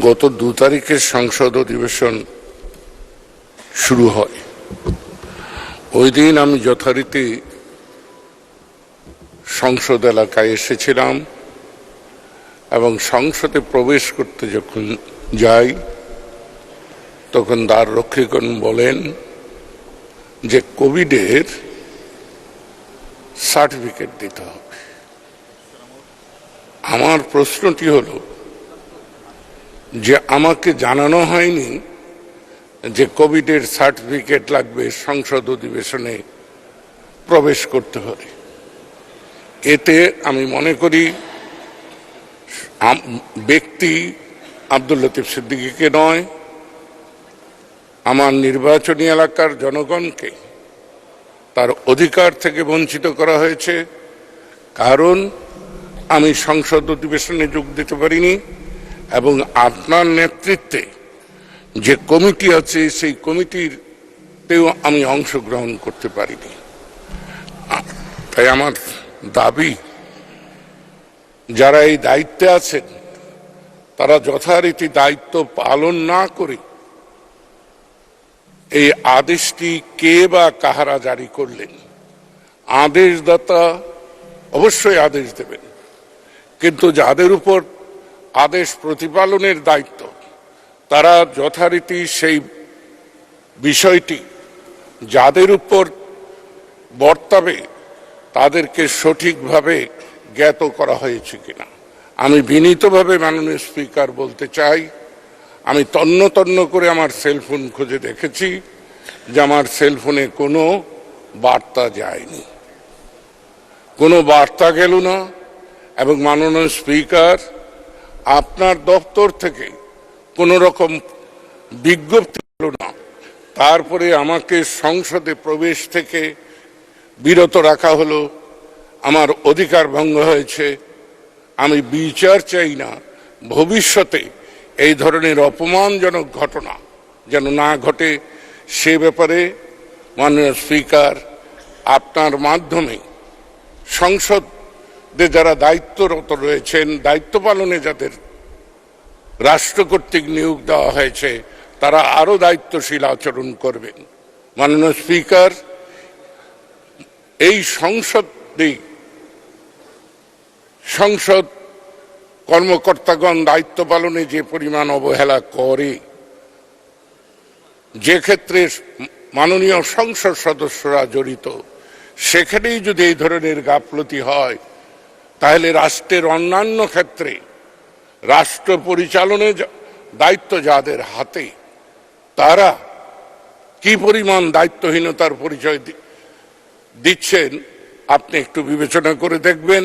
গত দু তারিখের সংসদ অধিবেশন শুরু হয়। ওই দিন আমি যথারীতি সংসদ এলাকায় এসেছিলাম এবং সংসদে প্রবেশ করতে যখন যাই, তখন দ্বার রক্ষীগণ বলেন যে কোভিডের সার্টিফিকেট দিতে হবে। আমার প্রশ্নটি হলো যে আমাকে জানানো হয়নি যে কোভিডের সার্টিফিকেট লাগবে সংসদ অধিবেশনে প্রবেশ করতে হবে। এতে আমি মনে করি ব্যক্তি আব্দুল লতিফ সিদ্দিকীকে নয়, আমার নির্বাচনী এলাকার জনগণকে তার অধিকার থেকে বঞ্চিত করা হয়েছে। কারণ আমি সংসদ অধিবেশনে যোগ দিতে পারিনি। এবং আপনার নেতৃত্বে যে কমিটি আছে, সেই কমিটিরতেও আমি অংশগ্রহণ করতে পারিনি। তাই আমার দাবি, যারা এই দায়িত্বে আছেন, তারা যথারীতি দায়িত্ব পালন না করে এই আদেশটি কে বা কাহারা জারি করলেন, আদেশদাতা অবশ্যই আদেশ দেবেন। কিন্তু যাদের উপর আদেশ প্রতিপালনের দায়িত্ব। তারা যথারীতি সেই বিষয়টি যাদের উপর বর্তাবে, তাদেরকে সঠিকভাবে জ্ঞাত করা হয়েছে কিনা। আমি বিনীতভাবে মাননীয় স্পিকার বলতে চাই, আমি তন্ন তন্ন করে আমার সেলফোন খুঁজে দেখেছি যে আমার সেলফোনে কোনো বার্তা যায়নি। কোনো বার্তা গেল না এবং মাননীয় স্পিকার আপনার দপ্তর থেকে কোনো রকম বিজ্ঞপ্তি হলো না। তারপরে আমাকে সংসদে প্রবেশ থেকে বিরত রাখা হলো। আমার অধিকার ভঙ্গ হয়েছে। আমি বিচার চাই না। ভবিষ্যতে এই ধরনের অপমানজনক ঘটনা যেন না ঘটে, সে ব্যাপারে মাননীয় স্পিকার, আপনার মাধ্যমে সংসদে যারা দায়িত্বরত রয়েছেন, দায়িত্ব পালনে যাদের রাষ্ট্র কর্তৃক নিয়োগ দেওয়া হয়েছে, তারা আরও দায়িত্বশীল আচরণ করবেন। মাননীয় স্পিকার, এই সংসদে সংসদ কর্মকর্তাগণ দায়িত্ব পালনে যে পরিমাণ অবহেলা করে, যে ক্ষেত্রে মাননীয় সংসদ সদস্যরা জড়িত, সেখানেই যদি এই ধরনের গাফলতি হয় তাহলে রাষ্ট্রের অন্যান্য ক্ষেত্রে রাষ্ট্র পরিচালনে দায়িত্ব যাদের হাতে, তারা কি পরিমাণ দায়িত্বহীনতার পরিচয় দিচ্ছেন, আপনি একটু বিবেচনা করে দেখবেন।